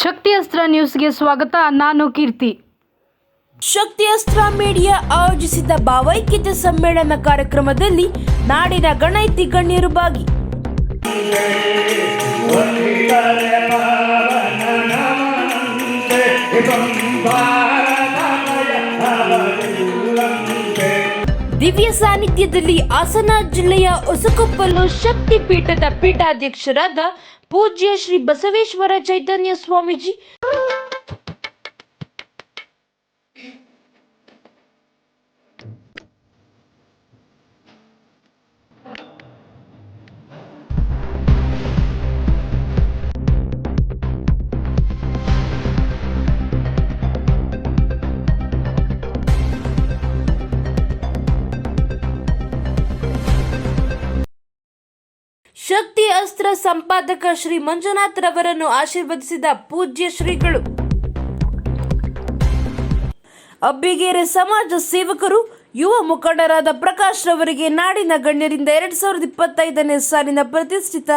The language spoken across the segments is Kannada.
ಶಕ್ತಿ ಅಸ್ತ್ರ ನ್ಯೂಸ್ಗೆ ಸ್ವಾಗತ. ನಾನು ಕೀರ್ತಿ. ಶಕ್ತಿ ಅಸ್ತ್ರ ಮೀಡಿಯಾ ಆಯೋಜಿಸಿದ್ದ ಭಾವೈಕ್ಯತೆ ಸಮ್ಮೇಳನ ಕಾರ್ಯಕ್ರಮದಲ್ಲಿ ನಾಡಿನ ಗಣೈತಿ ಗಣ್ಯರು ಭಾಗಿ. ದಿವ್ಯ ಸಾನ್ನಿಧ್ಯದಲ್ಲಿ ಹಾಸನ ಜಿಲ್ಲೆಯ ಹೊಸಕೊಪ್ಪಲು ಶಕ್ತಿ ಪೀಠದ ಪೀಠಾಧ್ಯಕ್ಷರಾದ ಪೂಜ್ಯ ಶ್ರೀ ಬಸವೇಶ್ವರ ಚೈತನ್ಯ ಸ್ವಾಮೀಜಿ ಶಕ್ತಿ ಅಸ್ತ್ರ ಸಂಪಾದಕ ಶ್ರೀ ಮಂಜುನಾಥ್ ರವರನ್ನು ಆಶೀರ್ವದಿಸಿದ ಪೂಜ್ಯ ಶ್ರೀಗಳು. ಅಬ್ಬಿಗೇರೆ ಸಮಾಜ ಸೇವಕರು, ಯುವ ಮುಖಂಡರಾದ ಪ್ರಕಾಶ್ ರವರಿಗೆ ನಾಡಿನ ಗಣ್ಯರಿಂದ ಎರಡ್ ಸಾವಿರದ ಇಪ್ಪತ್ತೈದನೇ ಸಾಲಿನ ಪ್ರತಿಷ್ಠಿತ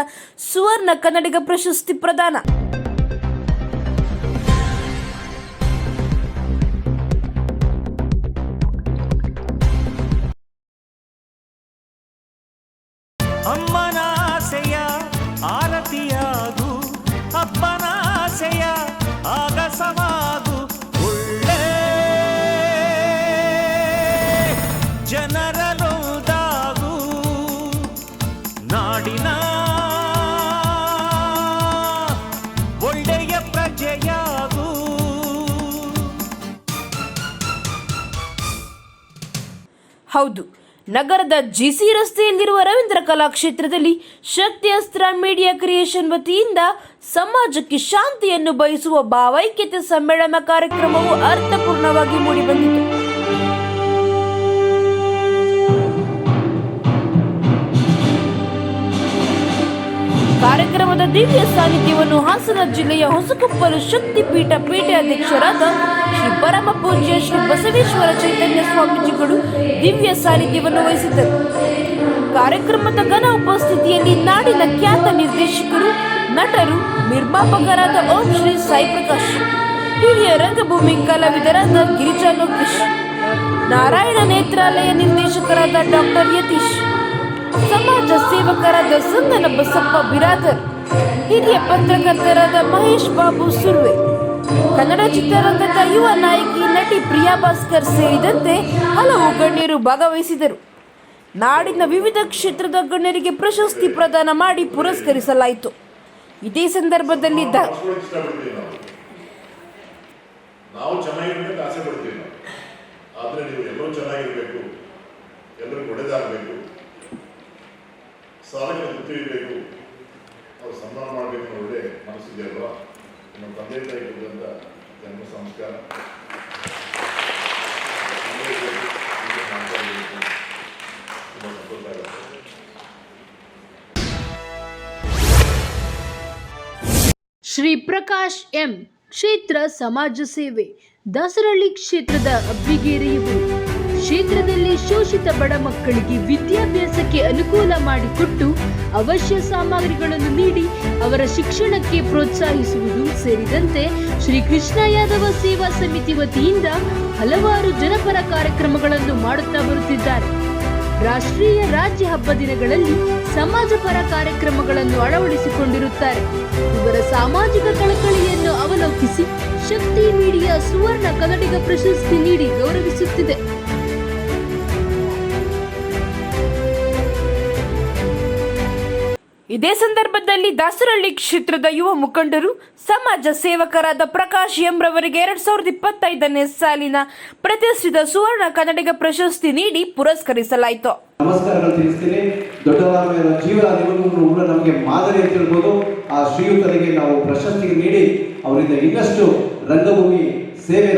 ಸುವರ್ಣ ಕನ್ನಡಿಗ ಪ್ರಶಸ್ತಿ ಪ್ರದಾನ. ಆರತಿಯಾಗು ಅಪ್ಪನ ಆಸೆಯ ಆಗಸವಾಗು. ಒಳ್ಳೆ ಜನರಲೊಂದಾಗು ನಾಡಿನ ಒಳ್ಳೆಯ ಪ್ರಜೆಯಾಗು. ಹೌದು. ನಗರದ ಜಿಸಿ ರಸ್ತೆಯಲ್ಲಿರುವ ರವೀಂದ್ರ ಕಲಾಕ್ಷೇತ್ರದಲ್ಲಿ ಶಕ್ತಿ ಅಸ್ತ್ರ ಮೀಡಿಯಾ ಕ್ರಿಯೇಷನ್ ವತಿಯಿಂದ ಸಮಾಜಕ್ಕೆ ಶಾಂತಿಯನ್ನು ಬಯಸುವ ಭಾವೈಕ್ಯತೆ ಸಮ್ಮೇಳನ ಕಾರ್ಯಕ್ರಮವು ಅರ್ಥಪೂರ್ಣವಾಗಿ ಮೂಡಿಬಂದಿತು. ದಿವ್ಯ ಸಾನ್ನಿಧ್ಯವನ್ನು ಹಾಸನ ಜಿಲ್ಲೆಯ ಹೊಸಕೊಪ್ಪಲು ಶಕ್ತಿಪೀಠ ಪೀಠಾಧ್ಯಕ್ಷರಾದ ಶ್ರೀ ಪರಮ ಪೂಜ್ಯ ಶ್ರೀ ಬಸವೇಶ್ವರ ಚೈತನ್ಯ ಸ್ವಾಮೀಜಿಗಳು ದಿವ್ಯ ಸಾನ್ನಿಧ್ಯವನ್ನು ವಹಿಸಿದ್ದರು. ಕಾರ್ಯಕ್ರಮದ ಘನ ಉಪಸ್ಥಿತಿಯಲ್ಲಿ ನಾಡಿನ ಖ್ಯಾತ ನಿರ್ದೇಶಕರು, ನಟರು, ನಿರ್ಮಾಪಕರಾದ ಓಂ ಶ್ರೀ ಸಾಯಿ ಪ್ರಕಾಶ್, ಹಿರಿಯ ರಂಗಭೂಮಿ ಕಲಾವಿದರಾದ ಗಿರಿಜಾ ಲೋಕೇಶ್, ನಾರಾಯಣ ನೇತ್ರಾಲಯ ನಿರ್ದೇಶಕರಾದ ಡಾಕ್ಟರ್ ಯತೀಶ್, ಸಮಾಜ ಸೇವಕರಾದ ಸಂದನ ಬಸಪ್ಪ ಬಿರಾದರ್ ಹಿರಿಯ ಪತ್ರಕರ್ತರಾದ ಮಹೇಶ್ ಬಾಬು ಸುರ್ವೆ, ಕನ್ನಡ ಚಿತ್ರರಂಗದ ಯುವ ನಾಯಕಿ ನಟಿ ಪ್ರಿಯಾ ಭಾಸ್ಕರ್ ಸೇರಿದಂತೆ ಹಲವು ಗಣ್ಯರು ಭಾಗವಹಿಸಿದರು. ನಾಡಿನ ವಿವಿಧ ಕ್ಷೇತ್ರದ ಗಣ್ಯರಿಗೆ ಪ್ರಶಸ್ತಿ ಪ್ರದಾನ ಮಾಡಿ ಪುರಸ್ಕರಿಸಲಾಯಿತು. ಇದೇ ಸಂದರ್ಭದಲ್ಲಿ ನಾವು ಸಾಲಕ್ಕೆ ಗೊತ್ತಿರಬೇಕು ತಂದೆ ತಾಯಿ ಕೊಟ್ಟಂತ ಜನ್ಮ ಸಂಸ್ಕಾರ ಶ್ರೀ ಪ್ರಕಾಶ್ ಎಂ ಕ್ಷೇತ್ರ ಸಮಾಜ ಸೇವೆ ದಾಸರಳ್ಳಿ ಕ್ಷೇತ್ರದ ಅಬ್ಬಿಗೇರಿ ಕ್ಷೇತ್ರದಲ್ಲಿ ಶೋಷಿತ ಬಡ ಮಕ್ಕಳಿಗೆ ವಿದ್ಯಾಭ್ಯಾಸಕ್ಕೆ ಅನುಕೂಲ ಮಾಡಿಕೊಟ್ಟು ಅವಶ್ಯ ಸಾಮಗ್ರಿಗಳನ್ನು ನೀಡಿ ಅವರ ಶಿಕ್ಷಣಕ್ಕೆ ಪ್ರೋತ್ಸಾಹಿಸುವುದು ಸೇರಿದಂತೆ ಶ್ರೀ ಕೃಷ್ಣ ಯಾದವ ಸೇವಾ ಸಮಿತಿ ವತಿಯಿಂದ ಹಲವಾರು ಜನಪರ ಕಾರ್ಯಕ್ರಮಗಳನ್ನು ಮಾಡುತ್ತಾ ಬರುತ್ತಿದ್ದಾರೆ. ರಾಷ್ಟ್ರೀಯ ರಾಜ್ಯ ಹಬ್ಬ ದಿನಗಳಲ್ಲಿ ಸಮಾಜಪರ ಕಾರ್ಯಕ್ರಮಗಳನ್ನು ಅಳವಡಿಸಿಕೊಂಡಿರುತ್ತಾರೆ. ಇವರ ಸಾಮಾಜಿಕ ಕಳಕಳಿಯನ್ನು ಅವಲೋಕಿಸಿ ಶಕ್ತಿ ಮೀಡಿಯಾ ಸುವರ್ಣ ಕನ್ನಡಿಗ ಪ್ರಶಸ್ತಿ ನೀಡಿ ಗೌರವಿಸುತ್ತಿದೆ. ಇದೇ ಸಂದರ್ಭದಲ್ಲಿ ದಾಸರಹಳ್ಳಿ ಕ್ಷೇತ್ರದ ಯುವ ಮುಖಂಡರು, ಸಮಾಜ ಸೇವಕರಾದ ಪ್ರಕಾಶ್ ಎಂ ರವರಿಗೆ ಎರಡ್ ಸಾವಿರದ ಇಪ್ಪತ್ತೈದನೇ ಸಾಲಿನ ಪ್ರತಿಷ್ಠಿತ ಸುವರ್ಣ ಕನ್ನಡಿಗ ಪ್ರಶಸ್ತಿ ನೀಡಿ ಪುರಸ್ಕರಿಸಲಾಯಿತು. ದೊಡ್ಡವರ ನಿಮಗೂ ಮಾದರಿ ಆ ಶ್ರೀಯುತರಿಗೆ ನಾವು ಪ್ರಶಸ್ತಿ ನೀಡಿ ಅವರಿಂದ ಇನ್ನಷ್ಟು ರಂಗಭೂಮಿ ಸೇವೆ